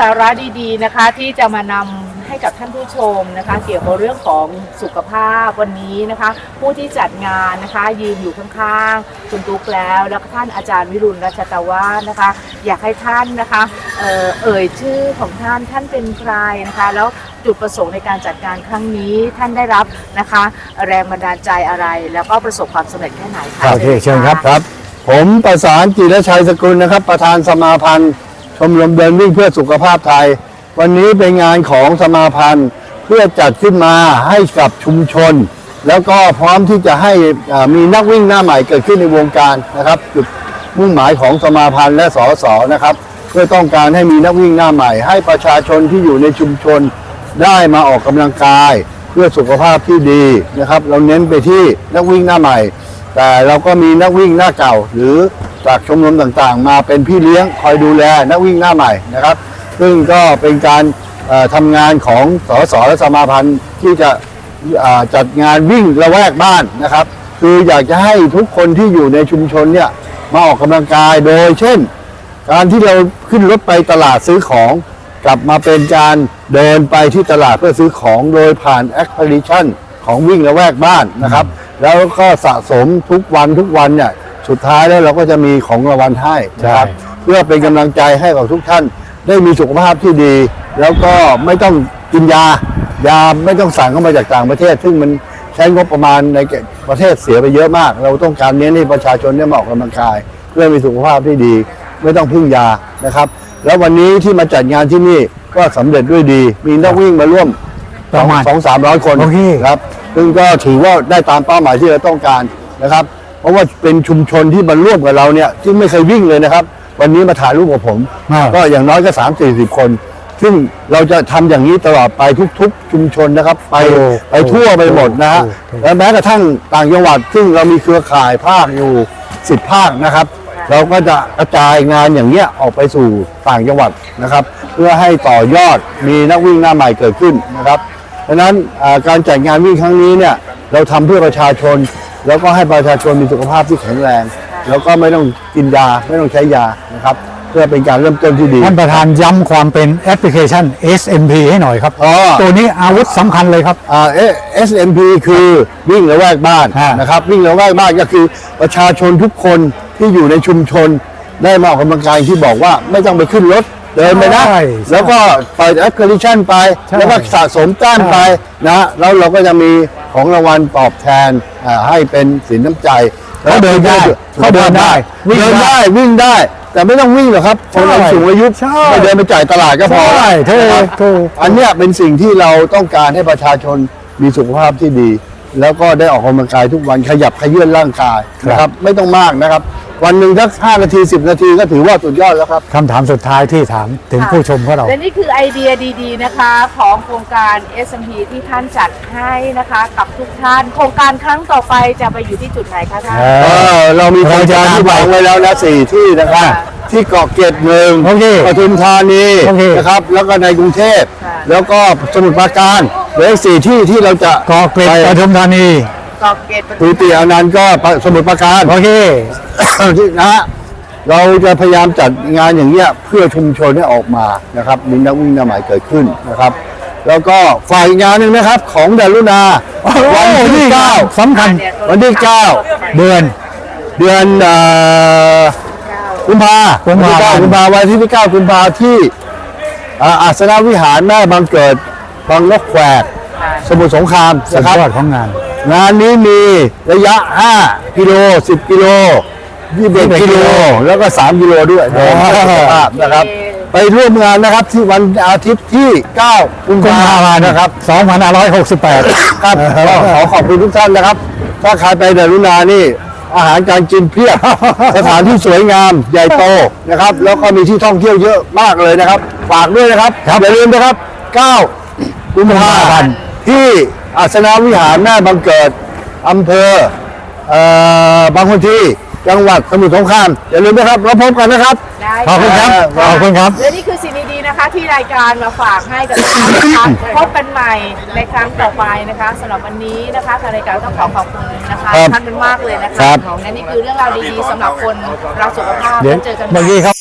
สาระดีๆนะคะ ที่จะมานำให้กับท่านผู้ชมนะคะ เกี่ยวกับเรื่องของสุขภาพวันนี้นะคะ ผู้ที่จัดงานนะคะยืนอยู่ข้างๆคุณตุ๊กแล้ว แล้วก็ท่านอาจารย์วิรุณรัชตวาสนะคะ อยากให้ท่านนะคะเอ่อเอ่ยชื่อของท่านท่านเป็นใครนะคะ แล้วจุดประสงค์ในการจัดงานครั้งนี้ท่านได้รับนะคะ แรงบันดาลใจอะไร แล้วก็ประสบความสำเร็จแค่ไหนคะโอเคเชิญครับะ ครับ ผมประสานจิรชัยสกุลนะครับ ประธานสมาพันธ์ ชมรมเดินวิ่งเพื่อสุขภาพไทย วันนี้เป็นงานของสมาพันธ์เพื่อจัดขึ้นมาให้กับชุมชน แล้วก็พร้อมที่จะให้มีนักวิ่งหน้าใหม่เกิดขึ้นในวงการนะครับจุดมุ่งหมายของสมาพันธ์และสสนะครับ เพื่อต้องการให้มีนักวิ่งหน้าใหม่ ให้ประชาชนที่อยู่ในชุมชนได้มาออกกำลังกาย เพื่อสุขภาพที่ดีนะครับ เราเน้นไปที่นักวิ่งหน้าใหม่ แต่เราก็มีนักวิ่งหน้าเก่าหรือ จากชมรมต่างๆ มาเป็นพี่เลี้ยงคอยดูแลนักวิ่งหน้าใหม่นะครับ ซึ่งก็เป็นการเอ่อทำงานของสสและสมาพันธ์ที่จะจัดงานวิ่งละแวกบ้านนะครับ คืออยากจะให้ทุกคนที่อยู่ในชุมชนเนี่ยมาออกกำลังกายโดยเช่น การที่เราขึ้นรถไปตลาดซื้อของกลับมาเป็นการเดินไปที่ตลาดเพื่อซื้อของโดยผ่านแอ p พลิชันของวิ่งละแวกบ้านนะครับ แล้วก็สะสมทุกวันทุกวันเนี่ย สุดท้ายแล้วเราก็จะมีของรางวัลให้นะครับใช่เพื่อเป็นกำลังใจให้กับทุกท่าน ได้มีสุขภาพที่ดี แล้วก็ไม่ต้องกินยายาไม่ต้องสั่งเข้ามาจากต่างประเทศ ซึ่งมันใช้งบประมาณในประเทศเสียไปเยอะมาก เราต้องการเน้นให้ประชาชนได้มาออกกำลังกาย เพื่อมีสุขภาพที่ดี ไม่ต้องพึ่งยานะครับ แล้ววันนี้ที่มาจัดงานที่นี่ก็สำเร็จด้วยดี มีนักวิ่งมาร่วมประมาณสองสามร้อยคนโอเคครับ ซึ่งก็ถือว่าได้ตามเป้าหมายที่เราต้องการนะครับ เพราะว่าเป็นชุมชนที่มาร่วมกับเราเนี่ยที่ไม่เคยวิ่งเลยนะครับ วันนี้มาถ่ายรูปกับผม อ่า ก็อย่างน้อยก็สามสี่สิบคน ซึ่งเราจะทำอย่างนี้ตลอดไปทุกๆ ชุมชนนะครับ ไปโอ้ไปทั่วไปหมดนะฮะโอ้โอ้และแม้กระทั่งต่างจังหวัด ซึ่งเรามีเครือข่ายภาคอยู่สิบภาคนะครับ เราก็จะกระจายงานอย่างเนี้ยออกไปสู่ต่างจังหวัดนะครับ เพื่อให้ต่อยอดมีนักวิ่งหน้าใหม่เกิดขึ้นนะครับ ดังนั้นอ่าการจัดงานวิ่งครั้งนี้เนี่ยเราทำเพื่อประชาชน แล้วก็ให้ประชาชนมีสุขภาพที่แข็งแรง แล้วก็ไม่ต้องกินยาไม่ต้องใช้ยานะครับ เพื่อเป็นการเริ่มต้นที่ดี ท่านประธานย้ำความเป็นแอปพลิเคชัน SMP ให้หน่อยครับ อ๋อ ตัวนี้อาวุธสำคัญเลยครับ อ่า SMP คือวิ่งระแวกบ้านฮะนะครับ วิ่งระแวกบ้านก็คือประชาชนทุกคนที่อยู่ในชุมชน ได้มาออกกำลังกายที่บอกว่าไม่ต้องไปขึ้นรถเดินไปนะใช่แล้วก็เปิดแอปพลิเคชันไป ใช่แล้วก็สะสมแต้มไปนะแล้วเราก็จะมีของรางวัลตอบแทนอ่า ให้เป็นสินน้ำใจเขาเดินได้เขาเดินได้วิ่งเดินได้ได้วิ่งได้ แต่ไม่ต้องวิ่งหรอกครับคนเราใช่สูงอายุใช่ไม่เดินไปจ่ายตลาดก็พอใช่ถูกนะครับถูกอันเนี้ยเป็นสิ่งที่เราต้องการให้ประชาชนมีสุขภาพที่ดี แล้วก็ได้ออกกำลังกายทุกวันขยับขยื่นร่างกายนะครับไม่ต้องมากนะครับ วันหนึ่งสักห้านาทีสิบนาทีก็ถือว่าสุดยอดแล้วครับคำถามสุดท้ายที่ถามถึงค่ะผู้ชมของเรา และนี่คือไอเดียดีๆนะคะของโครงการ SMP ที่ท่านจัดให้นะคะ กับทุกท่าน โครงการครั้งต่อไปจะไปอยู่ที่จุดไหนคะท่านเอเออเรามีโครงการที่วางไว้แล้วนะสี่ที่นะครับ ค่ะที่เกาะเกร็ดหนึ่งโอเคปทุมธานีโอเค นะครับ แล้วก็ในกรุงเทพ ค่ะ แล้วก็สมุทรปราการเหลืออีกสี่ที่ที่เราจะ กอเกร็ดไป ปทุมธานี กอกเกตปทุทุมติยานันต์ก็สมุทรปราการโอเคที่นะฮะเราจะพยายามจัดงานอย่างเงี้ยเพื่อชุมชนให้ออกมานะครับมีนักวิ่งหน้าใหม่เกิดขึ้นนะครับ แล้วก็ฝ่ายงานหนึ่งนะครับ ของดารุณาโอ้โหวันนี่ที่เก้าสำคัญวันที่เก้าเดือน เดือนเอ่อกุมภากุมภาวันที่เก้ากุมภาวันที่เก้ากุมภาที่อ่าอาสนะวิหารแม่บางเกิดบางนกแควกสมุทรสงครามสุดนะครับยอดของงาน งานนี้มีระยะ 5 กิโล 10 กิโล21กิโล แล้วก็ 3 กิโลด้วยเดินเพื่อสุขภาพนะครับ ไปร่วมงานนะครับที่วันอาทิตย์ที่ 9 กุมกุมภาภาพัพันนธ์ธ์นะครับ 2568 ครับก็ขอขอบคุณทุกท่านนะครับ ถ้าใครไปดารุณานี่อาหารการกินเพียบ สถานที่สวยงามใหญ่โตนะครับ แล้วก็มีที่ท่องเที่ยวเยอะมากเลยนะครับ ฝากด้วยนะครับอย่าลืมนะครับ 9 กุมภาพันธ์ที่ อาสนะวิหารแม่บังเกิดอำเภอเอ่อบางคนที่จังหวัดสมุทรสงครามอย่าลืมนะครับเราพบกันนะครับ ได้ขอบคุณครับะขอบคุณครับ และนี่คือสิ่งดีๆนะคะ ที่รายการมาฝากให้กับทุกท่านนะคะพบกันใหม่ในครั้งต่อไปนะคะสำหรับวันนี้นะคะทางรายการต้องขอขอบคุณนะคะครับท่านมากเลยนะครัคะบและนี่คือเรื่องราวดีๆสำหรับคนรักสุขภาพเดี๋ยวแล้วเจอกันใหเมื่อม่ กี้ครับ